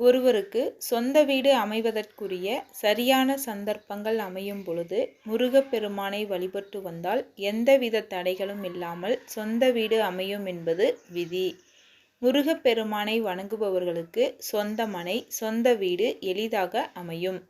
ஒருவருக்கு சொந்த வீடு அமைவதற்குரிய சரியான சந்தர்ப்பங்கள் அமையும் பொழுது முருகப்பெருமானை வழிபட்டு வந்தால் எந்தவித தடைகளும் இல்லாமல் சொந்த வீடு அமையும் என்பது விதி. முருகப்பெருமானை வணங்குபவர்களுக்கு சொந்த மனை சொந்த வீடு எளிதாக அமையும்.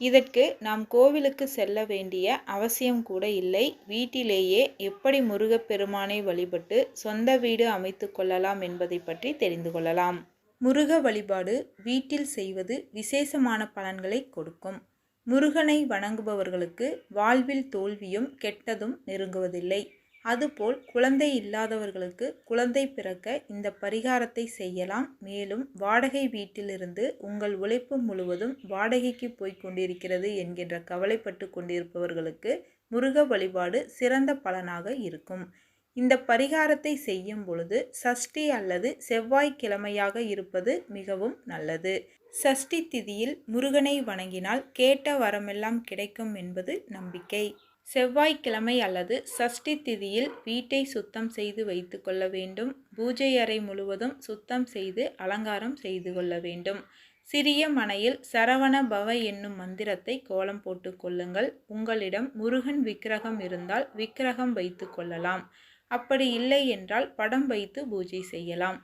இதற்கு நாம் கோவிலுக்கு செல்ல வேண்டிய அவசியம் கூட இல்லை. வீட்டிலேயே எப்படி முருகப்பெருமானை வழிபட்டு சொந்த வீடு அமைத்து கொள்ளலாம் என்பதை பற்றி தெரிந்து கொள்ளலாம். முருக வழிபாடு வீட்டில் செய்வது விசேஷமான பலன்களை கொடுக்கும். முருகனை வணங்குபவர்களுக்கு வாழ்வில் தோல்வியும் கெட்டதும் நெருங்குவதில்லை. அதுபோல் குழந்தை இல்லாதவர்களுக்கு குழந்தை பிறக்க இந்த பரிகாரத்தை செய்யலாம். மேலும் வாடகை வீட்டிலிருந்து உங்கள் உழைப்பு முழுவதும் வாடகைக்கு போய்க் கொண்டிருக்கிறது என்கின்ற கவலைப்பட்டு கொண்டிருப்பவர்களுக்கு முருக வழிபாடு சிறந்த பலனாக இருக்கும். இந்த பரிகாரத்தை செய்யும் பொழுது சஷ்டி அல்லது செவ்வாய்க்கிழமையாக இருப்பது மிகவும் நல்லது. சஷ்டி திதியில் முருகனை வணங்கினால் கேட்ட வரமெல்லாம் கிடைக்கும் என்பது நம்பிக்கை. செவ்வாய்க்கிழமை அல்லது சஷ்டி திதியில் வீட்டை சுத்தம் செய்து வைத்து கொள்ள வேண்டும். பூஜை அறை முழுவதும் சுத்தம் செய்து அலங்காரம் செய்து கொள்ள வேண்டும். சிறிய மனையில் சரவண பவ என்னும் மந்திரத்தை கோலம் போட்டு கொள்ளுங்கள். உங்களிடம் முருகன் விக்கிரகம் இருந்தால் விக்கிரகம் வைத்து கொள்ளலாம். அப்படி இல்லை என்றால் படம் வைத்து பூஜை செய்யலாம்.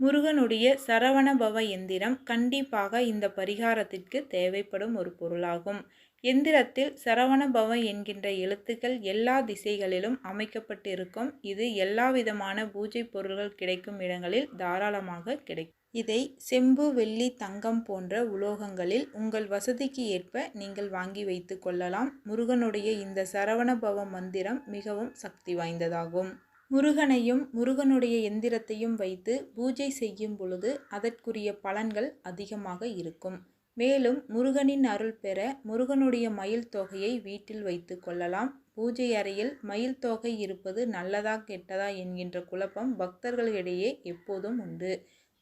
முருகனுடைய சரவணபவ எந்திரம் கண்டிப்பாக இந்த பரிகாரத்திற்கு தேவைப்படும் ஒரு பொருளாகும். எந்திரத்தில் சரவணபவ என்கின்ற எழுத்துக்கள் எல்லா திசைகளிலும் அமைக்கப்பட்டிருக்கும். இது எல்லா விதமான பூஜை பொருள்கள் கிடைக்கும் இடங்களில் தாராளமாக கிடைக்கும். இதை செம்பு வெள்ளி தங்கம் போன்ற உலோகங்களில் உங்கள் வசதிக்கு ஏற்ப நீங்கள் வாங்கி வைத்து கொள்ளலாம். முருகனுடைய இந்த சரவணபவ மந்திரம் மிகவும் சக்தி வாய்ந்ததாகும். முருகனையும் முருகனுடைய எந்திரத்தையும் வைத்து பூஜை செய்யும் பொழுது அதற்குரிய பலன்கள் அதிகமாக இருக்கும். மேலும் முருகனின் அருள் பெற முருகனுடைய மயில் தொகையை வீட்டில் வைத்து கொள்ளலாம். பூஜை அறையில் மயில் தொகை இருப்பது நல்லதா கெட்டதா என்கின்ற குழப்பம் பக்தர்களிடையே எப்போதும் உண்டு.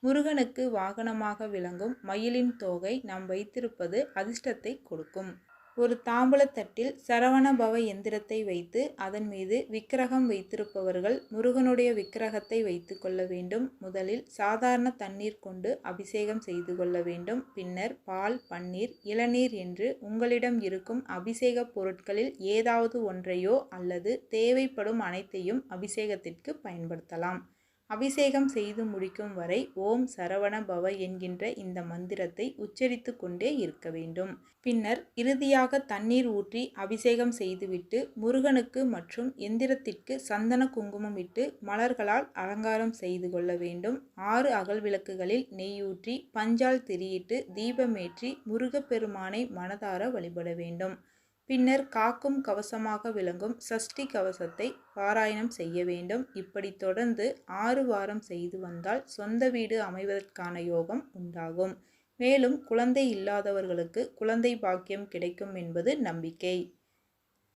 முருகனுக்கு வாகனமாக விளங்கும் மயிலின் தோகை நாம் வைத்திருப்பது அதிர்ஷ்டத்தை கொடுக்கும். ஒரு தாம்பூலத்தட்டில் சரவணபவ எந்திரத்தை வைத்து அதன் மீது விக்கிரகம் வைத்திருப்பவர்கள் முருகனுடைய விக்கிரகத்தை வைத்து கொள்ள வேண்டும். முதலில் சாதாரண தண்ணீர் கொண்டு அபிஷேகம் செய்து கொள்ள வேண்டும். பின்னர் பால் பன்னீர் இளநீர் என்று உங்களிடம் இருக்கும் அபிஷேக பொருட்களில் ஏதாவது ஒன்றையோ அல்லது தேவைப்படும் அனைத்தையும் அபிஷேகத்திற்கு பயன்படுத்தலாம். அபிஷேகம் செய்து முடிக்கும் வரை ஓம் சரவண பவ என்கின்ற இந்த மந்திரத்தை உச்சரித்து கொண்டே இருக்க வேண்டும். பின்னர் இறுதியாக தண்ணீர் ஊற்றி அபிஷேகம் செய்துவிட்டு முருகனுக்கு மற்றும் எந்திரத்திற்கு சந்தன குங்குமம் இட்டு மலர்களால் அலங்காரம் செய்து கொள்ள வேண்டும். ஆறு அகல் விளக்குகளில் நெய்யூற்றி பஞ்சால் திரியிட்டு தீபமேற்றி முருகப்பெருமானை மனதார வழிபட வேண்டும். பின்னர் காக்கும் கவசமாக விளங்கும் சஷ்டி கவசத்தை பாராயணம் செய்ய வேண்டும். இப்படி தொடர்ந்து ஆறு வாரம் செய்து வந்தால் சொந்த வீடு அமைவதற்கான யோகம் உண்டாகும். மேலும் குழந்தை இல்லாதவர்களுக்கு குழந்தை பாக்கியம் கிடைக்கும் என்பது நம்பிக்கை.